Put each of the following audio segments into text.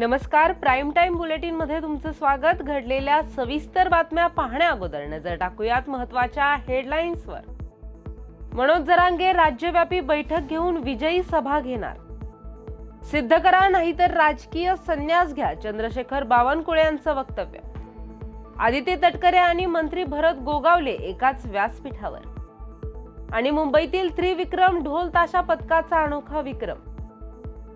नमस्कार. Prime time बुलेटिनमध्ये तुमचं स्वागत. घडलेल्या सविस्तर बातम्या पाहण्या अगोदर नजर टाकूयात महत्त्वाच्या हेडलाईन्सवर मनोज जरांगे राज्यव्यापी बैठक घेऊन विजयी सभा घेणार. सिद्ध करा नाहीतर राजकीय संन्यास घ्या चंद्रशेखर बावनकुळे यांचं वक्तव्य. आदित्य तटकरे आणि मंत्री भरत गोगावले एकाच व्यासपीठावर. आणि मुंबईतील त्रिविक्रम ढोल ताशा पथकाचा अनोखा विक्रम.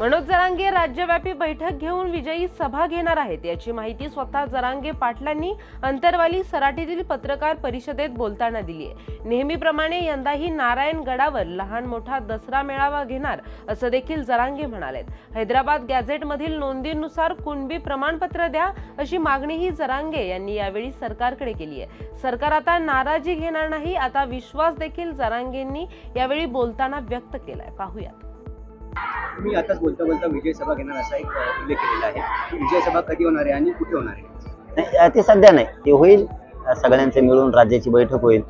मनोज जरांगे राज्यव्यापी बैठक घेऊन विजयी सभा घेणार आहेत. याची माहिती स्वतः जरांगे पाटलांनी अंतरवाली सराटीतील पत्रकार परिषदेत बोलताना दिली आहे. नेहमीप्रमाणे यंदाही नारायण गडावर लहान मोठा दसरा मेळावा घेणार असं देखील जरांगे म्हणालेत. हैदराबाद गॅझेटमधील नोंदीनुसार कुणबी प्रमाणपत्र द्या अशी मागणीही जरांगे यांनी यावेळी सरकारकडे केली आहे. सरकार आता नाराजी घेणार नाही आता विश्वास देखील जरांगेंनी यावेळी बोलताना व्यक्त केलाय. पाहूयात. तुम्ही आताच बोलता बोलता विजय सभा घेणार असा एक उल्लेख केलेला आहे. विजय सभा कधी होणार आहे आणि कुठे होणार आहे? नाही ते सध्या नाही. ते होईल. सगळ्यांचे मिळून राज्याची बैठक होईल.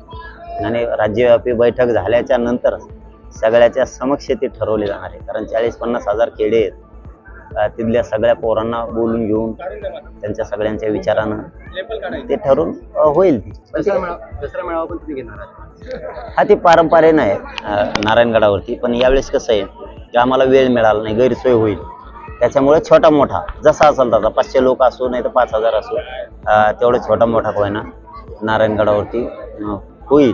आणि राज्यव्यापी बैठक झाल्याच्यानंतर सगळ्याच्या समक्ष ते ठरवले जाणार आहे. कारण चाळीस पन्नास हजार खेडे आहेत. तिथल्या सगळ्या पोरांना बोलून घेऊन त्यांच्या सगळ्यांच्या विचारानं ते ठरून होईल हा ते पारंपरेन आहे अ, नारायणगडावरती. पण यावेळेस कसं आहे की आम्हाला वेळ मिळाला नाही गैरसोय होईल. त्याच्यामुळे छोटा मोठा जसा असेल तसा पाचशे लोक असो नाही तर पाच हजार असो तेवढं छोटा मोठा होईना. नारायणगडावरती होईल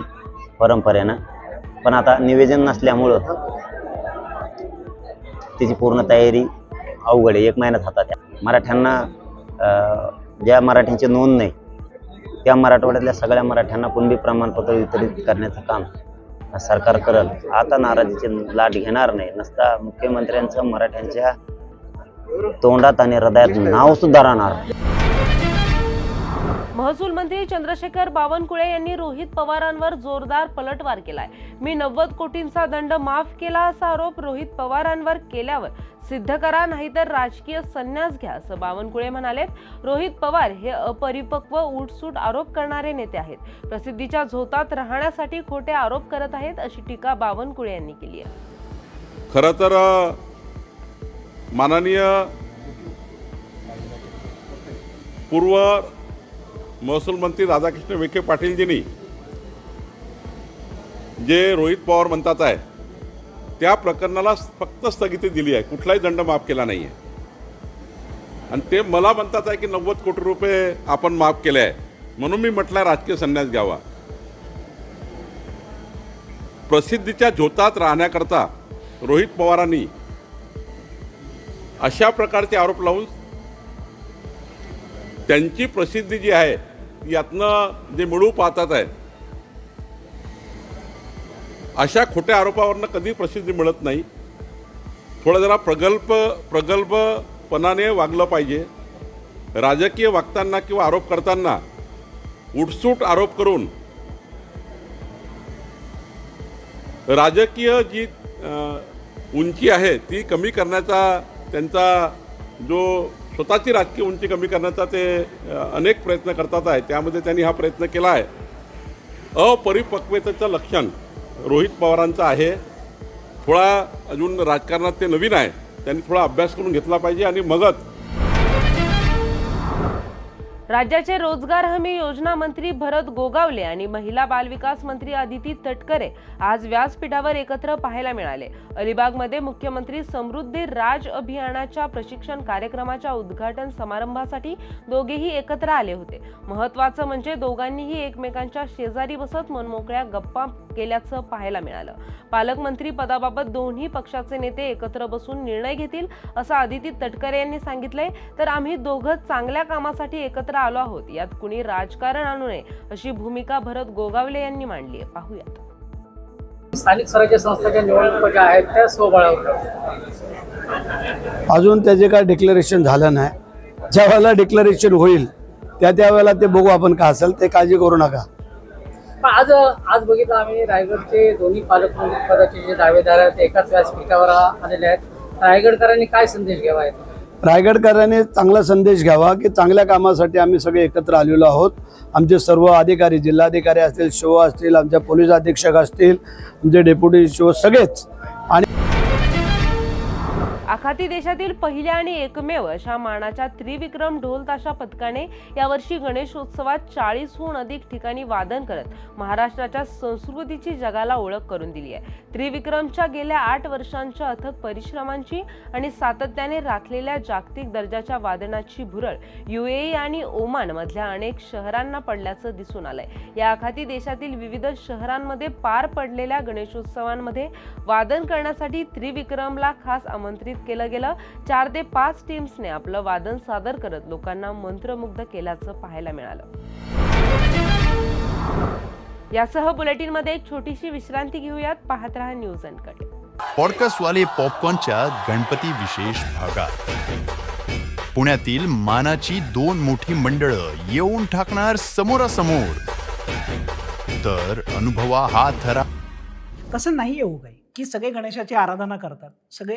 परंपरेनं. पण आता निवेदन नसल्यामुळं त्याची पूर्ण तयारी अवघड आहे. एक महिन्यात हातात त्या मराठ्यांना ज्या मराठ्यांची नोंद नाही त्या मराठवाड्यातल्या सगळ्या मराठ्यांना कुणबी प्रमाणपत्र वितरित करण्याचं काम सरकार करल. आता नाराजीची लाट घेणार नाही. नसता मुख्यमंत्र्यांचं मराठ्यांच्या तोंडात आणि हृदयात नाव सुद्धा राहणार. महसूल मंत्री चंद्रशेखर बावनकुळे यांनी रोहित पवारांवर जोरदार पलटवार केलाय. मी नव्वद कोटींचा दंड माफ केला असा आरोप रोहित पवारांवर केल्यावर सिद्ध करा नाहीतर राजकीय संन्यास घ्या असं बावनकुळे म्हणालेत रोहित पवार हे अपरिपक्व उठसूट आरोप करणारे नेते आहेत. प्रसिद्धीच्या झोतात राहण्यासाठी खोटे आरोप करत आहेत अशी टीका बावनकुळे यांनी केली आहे. खरं तर माननीय पूर्व महसूल मंत्री राधाकृष्ण विखे पाटीलजींनी जे रोहित पवार म्हणतात आहे त्या प्रकरणाला फक्त स्थगिती दिली आहे. कुठलाही दंड माफ केला नाही आहे. आणि ते मला म्हणतात आहे की नव्वद कोटी रुपये आपण माफ केले आहे. म्हणून मी म्हटलं राजकीय संन्यास घ्यावा. प्रसिद्धीच्या झोतात राहण्याकरता रोहित पवारांनी अशा प्रकारचे आरोप लावून त्यांची प्रसिद्धी जी आहे यातनं जे मिळू पाहतात आहे अशा खोट्या आरोपावरनं कधी प्रसिद्धी मिळत नाही. थोडं जरा प्रगल्भ प्रगल्भपणाने वागलं पाहिजे. राजकीय वागताना किंवा आरोप करताना उठसूट आरोप करून राजकीय जी उंची आहे ती कमी करण्याचा त्यांचा जो स्वतःची राजकीय उंची कमी करण्याचा ते अनेक प्रयत्न करतात आहे. त्यामध्ये त्यांनी हा प्रयत्न केला आहे. अपरिपक्वतेचं लक्षण रोहित पवारांचं आहे. थोडा अजून राजकारणात ते नवीन आहे. त्यांनी थोडा अभ्यास करून घेतला पाहिजे आणि मगच राज्याचे रोजगार हमी योजना मंत्री भरत गोगावले आणि महिला बालविकास मंत्री अदिती तटकरे आज व्यासपीठावर एकत्र पाहायला मिळाले. अलिबागमध्ये मुख्यमंत्री समृद्धी राज अभियानाच्या प्रशिक्षण कार्यक्रमाच्या उद्घाटन समारंभासाठी दोघेही एकत्र आले होते. महत्वाचं म्हणजे दोघांनीही एकमेकांच्या शेजारी बसत मनमोकळ्या गप्पा केल्याचं पाहायला मिळालं. पालकमंत्री पदाबाबत दोन्ही पक्षाचे नेते एकत्र बसून निर्णय घेतील असं अदिती तटकरे यांनी सांगितलंय. तर आम्ही दोघं चांगल्या कामासाठी एकत्र आलो आहोत. यात कुणी राजकारण आणू नये अशी भूमिका भरत गोगावले यांनी मांडली आहे पाहूयात. स्थानिक स्वराज्य संस्थाच्या निवडणुका ज्या आहेत त्या स्वबळावर अजून त्याचे काय डिक्लेरेशन झालं नाही. ज्या वेळेला डिक्लेरेशन होईल त्या त्या वेळेला ते बघू आपण काय असेल ते काळजी करू नका. आज आज बघितलं आम्ही रायगडचे दोन्ही पालकमंत्री पदाचे जे दावेदार आहेत एकाच व्यासपीठावर आलेले आहेत. रायगडकरांनी काय संदेश घ्यावा आहे रायगडकरांनी चांगला संदेश घ्यावा की चांगल्या कामासाठी आम्ही सगळे एकत्र आलेलो आहोत. आमचे सर्व अधिकारी जिल्हाधिकारी असतील शो असतील आमच्या पोलीस अधीक्षक असतील आमचे डेप्युटी शो सगळेच. आणि आखाती देशातील पहिल्या आणि एकमेव अशा मानाच्या त्रिविक्रम ढोल ताशा पथकाने यावर्षी गणेशोत्सवात चाळीसहून अधिक ठिकाणी वादन करत महाराष्ट्राच्या संस्कृतीची जगाला ओळख करून दिली आहे. त्रिविक्रमच्या गेल्या आठ वर्षांच्या अथक परिश्रमांची आणि सातत्याने राखलेल्या जागतिक दर्जाच्या वादनाची भुरळ युएई आणि ओमान मधल्या अनेक शहरांना पडल्याचं दिसून आलंय. या आखाती देशातील विविध शहरांमध्ये पार पडलेल्या गणेशोत्सवांमध्ये वादन करण्यासाठी त्रिविक्रमला खास आमंत्रित केलं गेलं. चार ते पाच टीम्सने आपलं वादन सादर करत लोकांना मंत्रमुग्ध केल्याचं पाहायला मिळालं. यासह बुलेटिनमध्ये एक छोटीशी विश्रांती घेऊयात. पाहत रहा न्यूज अँड पॉडकास्ट वाले पॉपकॉर्नच्या गणपती विशेष भागात. पुण्यातील मानाची दोन मोठी मंडळं येऊन टाकणार समोरासमोर. तर अनुभवा हा थरा. तसं नाही हो काही की सगळे गणेशाची आराधना करतात सगळे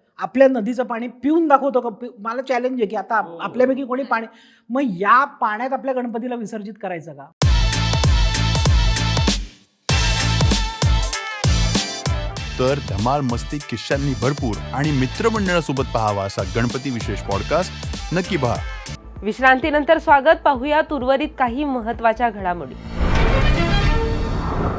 आपल्या नदीचं पाणी पिऊन दाखवतो का? पि- मला चॅलेंज आहे की आता आप- आपल्यापैकी कोणी पाणी मग या पाण्यात आपल्या गणपतीला विसर्जित करायचं का? तर धमाल मस्ती किस्सांनी भरपूर आणि मित्रमंडळासोबत पाहावा असा गणपती विशेष पॉडकास्ट नक्की पहा. विश्रांतीनंतर स्वागत. पाहूयात उर्वरित काही महत्त्वाच्या घडामोडी.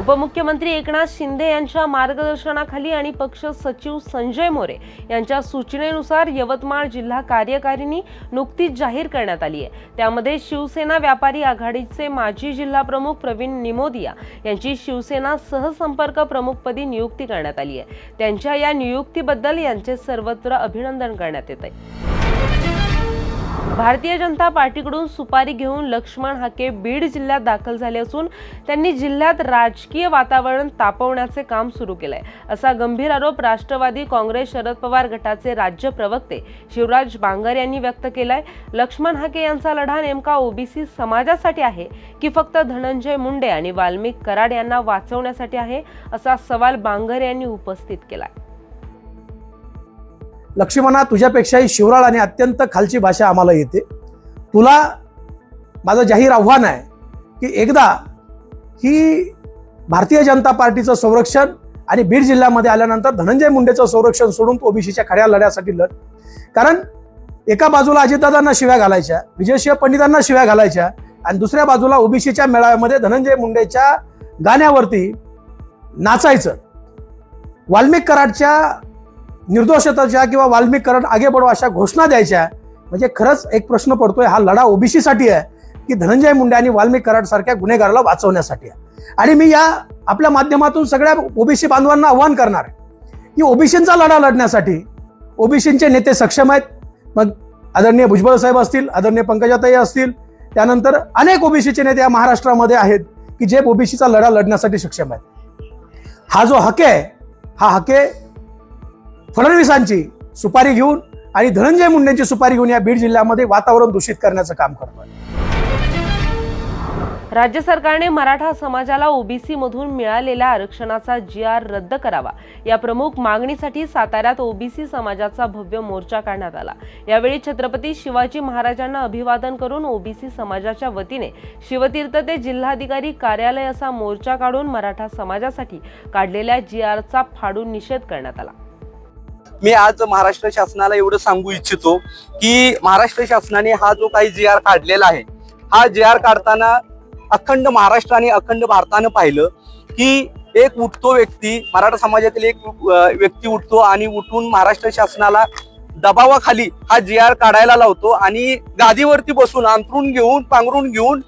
उपमुख्यमंत्री एकनाथ शिंदे यांच्या मार्गदर्शनाखाली आणि पक्ष सचिव संजय मोरे यांच्या सूचनेनुसार यवतमाळ जिल्हा कार्यकारिणी नुकतीच जाहीर करण्यात आली आहे. त्यामध्ये शिवसेना व्यापारी आघाडीचे माजी जिल्हा प्रमुख प्रवीण निमोदिया यांची शिवसेना सहसंपर्क प्रमुखपदी नियुक्ती करण्यात आली आहे. त्यांच्या या नियुक्तीबद्दल यांचे सर्वत्र अभिनंदन करण्यात येत आहे. भारतीय जनता पार्टीकडून सुपारी घेऊन लक्ष्मण हाके बीड जिल्ह्यात दाखल झाले असून त्यांनी जिल्ह्यात राजकीय वातावरण तापवण्याचे काम सुरू केलंय. असा गंभीर आरोप राष्ट्रवादी काँग्रेस शरद पवार गटाचे राज्य प्रवक्ते शिवराज बांगर यांनी व्यक्त केलाय. लक्ष्मण हाके यांचा लढा नेमका ओबीसी समाजासाठी आहे की फक्त धनंजय मुंडे आणि वाल्मिक कराड यांना वाचवण्यासाठी आहे असा सवाल बांगर यांनी उपस्थित केलाय. लक्ष्मणा तुझ्यापेक्षाही शिवराळ आणि अत्यंत खालची भाषा आम्हाला येते. तुला माझं जाहीर आव्हान आहे की एकदा ही भारतीय जनता पार्टीचं संरक्षण आणि बीड जिल्ह्यामध्ये आल्यानंतर धनंजय मुंडेचं संरक्षण सोडून तू ओबीसीच्या खड्या लढ्यासाठी लढ. कारण एका बाजूला अजितदादांना शिव्या घालायच्या विजयसिंह पंडितांना शिव्या घालायच्या आणि दुसऱ्या बाजूला ओबीसीच्या मेळाव्यामध्ये धनंजय मुंडेच्या गाण्यावरती नाचायचं. वाल्मिक कराडच्या निर्दोषतेच्या किंवा वाल्मीकरण आगे बढो अशा घोषणा द्यायच्या म्हणजे खरंच एक प्रश्न पडतोय हा लढा ओबीसीसाठी आहे की धनंजय मुंडे आणि वाल्मिक कराड सारख्या गुन्हेगाराला वाचवण्यासाठी आहे. आणि मी या आपल्या माध्यमातून सगळ्या ओबीसी बांधवांना आव्हान करणार आहे की ओबीसींचा लढा लढण्यासाठी ओबीसींचे नेते सक्षम आहेत. मग आदरणीय भुजबळ साहेब असतील आदरणीय पंकजाताई असतील त्यानंतर अनेक ओबीसीचे नेते या महाराष्ट्रामध्ये आहेत की जे ओबीसीचा लढा लढण्यासाठी सक्षम आहेत. हा जो हके आहे हा हके फडणवीसांची सुपारी घेऊन आणि धनंजय मुंडेंची सुपारी घेऊन या बीड जिल्ह्यामध्ये वातावरण दूषित करण्याचं काम करतोय. राज्य सरकारने मराठा समाजाला ओबीसी मधून मिळालेल्या आरक्षणाचा जी आर रद्द करावा. या प्रमुख मागणीसाठी साताऱ्यात ओबीसी समाजाचा भव्य मोर्चा काढण्यात आला. यावेळी छत्रपती शिवाजी महाराजांना अभिवादन करून ओबीसी समाजाच्या वतीने शिवतीर्थ ते जिल्हाधिकारी कार्यालय असा मोर्चा काढून मराठा समाजासाठी काढलेल्या जी आरचा फाडून निषेध करण्यात आला. मी आज महाराष्ट्र शासनाला एवढं सांगू इच्छितो की महाराष्ट्र शासनाने हा जो काही जी आर काढलेला आहे हा जी आर काढताना अखंड महाराष्ट्र आणि अखंड भारतानं पाहिलं की एक उठतो व्यक्ती मराठा समाजातील एक व्यक्ती उठतो आणि उठून महाराष्ट्र शासनाला दबावाखाली हा जी आर काढायला लावतो आणि गादीवरती बसून अंतरून घेऊन पांघरून घेऊन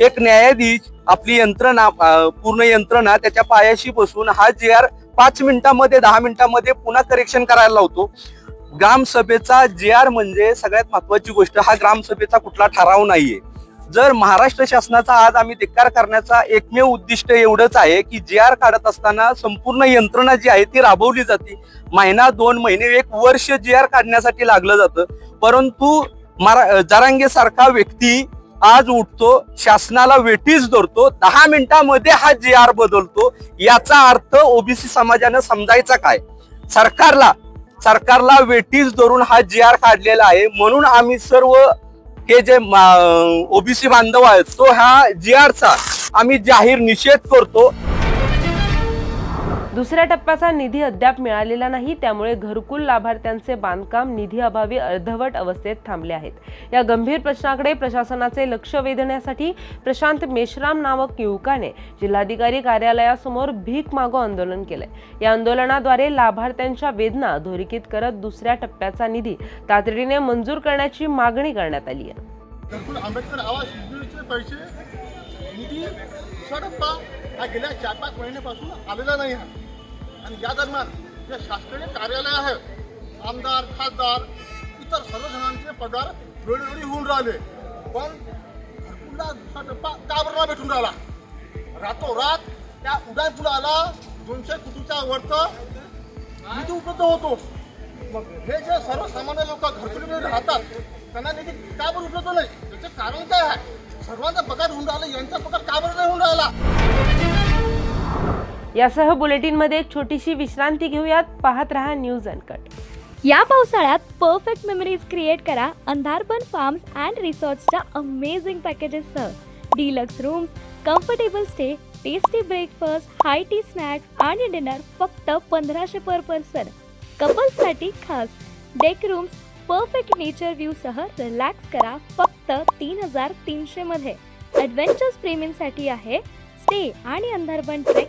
एक न्यायाधीश आपली यंत्रणा पूर्ण यंत्रणा त्याच्या पायाशी बसून हा जी आर पाच मिनिटामध्ये दहा मिनिटामध्ये पुन्हा करेक्शन करायला लावतो. ग्रामसभेचा जे आर म्हणजे सगळ्यात महत्वाची गोष्ट हा ग्रामसभेचा कुठला ठराव नाहीये. जर महाराष्ट्र शासनाचा आज आम्ही धिक्कार करण्याचा एकमेव उद्दिष्ट एवढंच आहे की जे आर काढत असताना संपूर्ण यंत्रणा जी आहे ती राबवली जाते. महिना दोन महिने एक वर्ष जे आर काढण्यासाठी लागलं जातं. परंतु मरा जरांगे सारखा व्यक्ती आज उठतो शासनाला वेटीस धरतो दहा मिनिटांमध्ये हा जी आर बदलतो. याचा अर्थ ओबीसी समाजानं समजायचा काय? सरकारला सरकारला वेटीस धरून हा जी आर काढलेला आहे. म्हणून आम्ही सर्व हे जे ओबीसी बांधव आहेत तो ह्या जी आरचा आम्ही जाहीर निषेध करतो. दुसऱ्या टप्प्याचा निधी अद्याप मिळालेला नाही त्यामुळे घरकुल लाभार्थ्यांचे बांधकाम निधी अभावी अर्धवट अवस्थेत थांबले आहेत. या गंभीर प्रश्नाकडे प्रशासनाचे लक्ष वेधण्यासाठी प्रशांत मेश्राम नामक युवकाने जिल्हाधिकारी कार्यालयासमोर भीक मागो आंदोलन केलंय. या आंदोलनाद्वारे लाभार्थ्यांच्या वेदना अधोरेखित करत दुसऱ्या टप्प्याचा निधी तातडीने मंजूर करण्याची मागणी करण्यात आली आहे. आंबेडकर आवास योजनेचे पैसे निधी हा गेल्या चार पाच महिन्यापासून आलेला नाही आहे. आणि या दरम्यान जे शासकीय कार्यालय आहे आमदार खासदार इतर सर्वजणांचे पगार वेळोवेळी होऊन राहिले. पण घरकुलला दुसरा टप्पा का बरं भेटून राहिला? रातोरात त्या उड्डाण दोनशे कोटीच्या वरचं निधी उपलब्ध होतो. मग हे जे सर्वसामान्य लोक घरकुलीमध्ये राहतात त्यांना निधी का बरं उपलब्ध नाही? त्याचं कारण काय आहे? सर्वांचा पगार होऊन राहिला यांचा पगार का बरं नाही होऊन राहिला? यासह बुलेटिनमध्ये एक छोटीशी विश्रांती घेऊयात. पाहत रहा न्यूज अनकट या पावसाळ्यात परफेक्ट मेमरीज क्रिएट करा अंधारबन फार्म्स अँड रिसॉर्ट्सच्या amazing पॅकेजेससह deluxe rooms comfortable stay tasty breakfast high tea snacks आणि डिनर फक्त पंधराशे पर पर्सन कपल्ससाठी खास. डेक रूम्स परफेक्ट नेचर व्ह्यूसह रिलॅक्स करा फक्त तीन हजार तीनशेमध्ये ॲडव्हेंचर्स प्रेमींसाठी आहे. स्टे आणि अंधारबन ट्रेक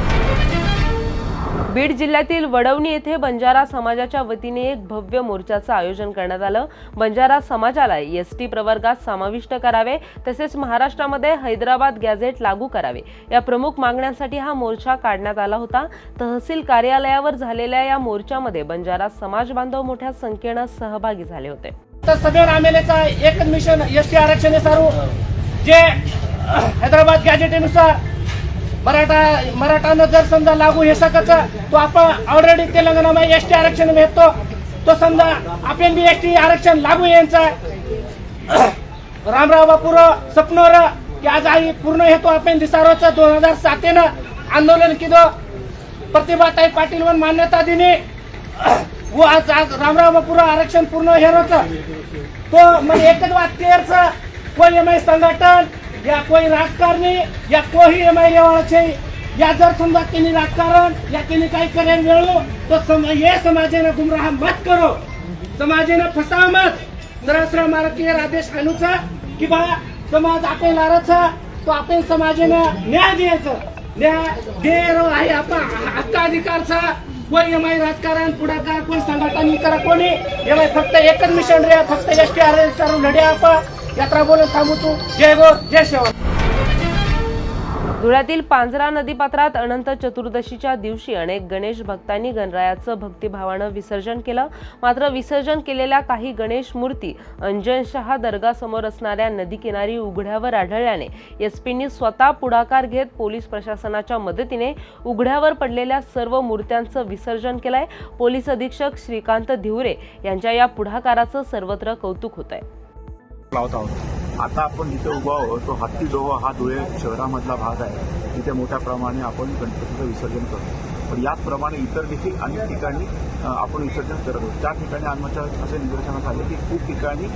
बीड जिल्ह्यातील वडवणी येथे बंजारा समाजाच्या वतीने एक भव्य मोर्चाचं आयोजन करण्यात आलं. बंजारा समाजाला एस टी प्रवर्गात समाविष्ट करावे तसेच महाराष्ट्रामध्ये हैदराबाद गॅझेट लागू करावे. या प्रमुख मागण्यांसाठी हा मोर्चा काढण्यात आला होता. तहसील कार्यालयावर झालेल्या या मोर्चामध्ये बंजारा समाज बांधव मोठ्या संख्येनं सहभागी झाले होते. तर आमेलेचा एकच मिशन एस टी आरक्षण जे हैदराबाद गॅजेटेनुसार मराठा मराठानं जर समजा लागू हे सकचं तो आपण ऑलरेडी तेलंगणामध्ये एस टी आरक्षण भेटतो. तो समजा आपण बी एस टी आरक्षण लागू यांचा रामराव बापूर सपनोर की आज आई पूर्ण हेतो आपण दिसारोचं दोन हजार सातेनं आंदोलन केलं. प्रतिभाताई पाटील वन मान्यता दिली. व आज आज रामराव बापूर आरक्षण पूर्ण हेरोच तो मग एकच वाक्यचं कोण एम संघटन या कोई राजकारणी या कोही एम आय या जर समजा त्यांनी राजकारण या त्यांनी काही करायला मिळलो तो सम हे समाजाने गुमराह मत करो. समाजाने फसावा मत. सरळ मारकीय महाराष्ट्रीय आदेश आणूचा की बा समाज आपण लाराचा तो आपण समाजानं न्याय द्यायचं. न्याय ध्येय आहे आपण हक्काधिकारचा कोण एम आय राजकारण पुढाकार कोण संघटन करा कोणी. एम आय फक्त एकच मिशन रे फक्त एस टी आर सारून लढ्या आपण यात्रा बोलत थांबू तू. जय गो जय शेवा धुळ्यातील पांझरा नदीपात्रात अनंत चतुर्दशीच्या दिवशी अनेक गणेश भक्तांनी गणरायाचं भक्तिभावानं विसर्जन केलं. मात्र विसर्जन केलेल्या काही गणेश मूर्ती अंजनशहा दर्गासमोर असणाऱ्या नदीकिनारी उघड्यावर आढळल्याने एसपींनी स्वतः पुढाकार घेत पोलीस प्रशासनाच्या मदतीने उघड्यावर पडलेल्या सर्व मूर्त्यांचं विसर्जन केलंय. पोलीस अधीक्षक श्रीकांत धिवरे यांच्या या पुढाकाराचं सर्वत्र कौतुक होत आहे लावत आहोत आता आपण जिथे उभा आहोत. तो हत्ती डोहा हा धुळे शहरामधला भाग आहे. तिथे मोठ्या प्रमाणे आपण गणपतीचं विसर्जन करतो. पण याचप्रमाणे इतर देखील अनेक ठिकाणी आपण विसर्जन करत आहोत. त्या ठिकाणी आमच्या असे निदर्शनास आले की खूप ठिकाणी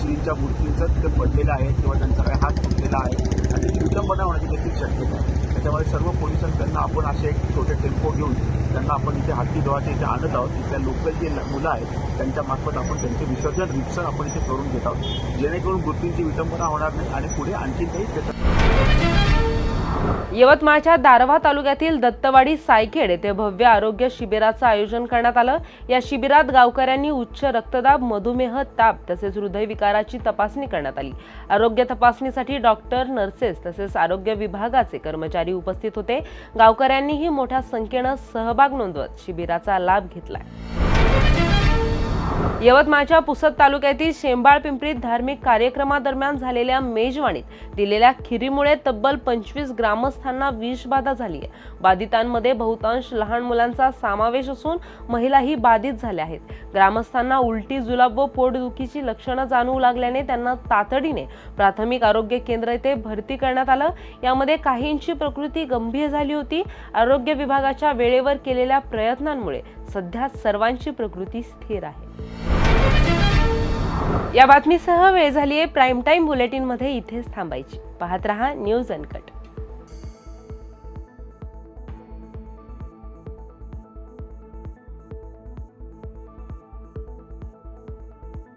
श्रींच्या मूर्तींचं ते पडलेलं आहे किंवा त्यांचा काही हात फुटलेला आहे आणि विटंबना होण्याची देखील शक्यता आहे. त्याच्यामुळे सर्व पोलिसांकडनं आपण असे एक छोटे टेम्पो घेऊन त्यांना आपण इथे हातीदोहाच्या इथे आणत आहोत. इथल्या लोकल जे मुलं आहेत त्यांच्या मार्फत आपण त्यांचे विसर्जन रिक्सर आपण इथे करून घेत आहोत. जेणेकरून मृत्यूंची विटंबना होणार नाही आणि पुढे आणखी काही त्याचा यवतमाळच्या दारव्हा तालुक्यातील दत्तवाडी सायखेड येथे भव्य आरोग्य शिबिराचं आयोजन करण्यात आलं. या शिबिरात गावकऱ्यांनी उच्च रक्तदाब मधुमेह ताप तसेच हृदयविकाराची तपासणी करण्यात आली. आरोग्य तपासणीसाठी डॉक्टर नर्सेस तसेच आरोग्य विभागाचे कर्मचारी उपस्थित होते. गावकऱ्यांनीही मोठ्या संख्येनं सहभाग नोंदवत शिबिराचा लाभ घेतलाय. यवतमाळच्या पुसद तालुक्यातील शेंबाळ पिंपरीत धार्मिक कार्यक्रमादरम्यान झालेल्या मेजवानीत दिलेल्या खिरीमुळे तब्बल पंचवीस ग्रामस्थांना विषबाधा झाली आहे. बाधितांमध्ये बहुतांश लहान मुलांचा समावेश असून महिलाही बाधित झाल्या आहेत. ग्रामस्थांना उलटी जुलाब व पोटदुखीची लक्षणं जाणवू लागल्याने त्यांना तातडीने प्राथमिक आरोग्य केंद्र येथे भरती करण्यात आलं. यामध्ये काहींची प्रकृती गंभीर झाली होती. आरोग्य विभागाच्या वेळेवर केलेल्या प्रयत्नांमुळे सध्या सर्वांची प्रकृती स्थिर आहे. या बातमीसह वेळ झाली आहे प्राईम टाईम बुलेटिनमध्ये इथेच थांबायची. पाहत रहा न्यूज अनकट.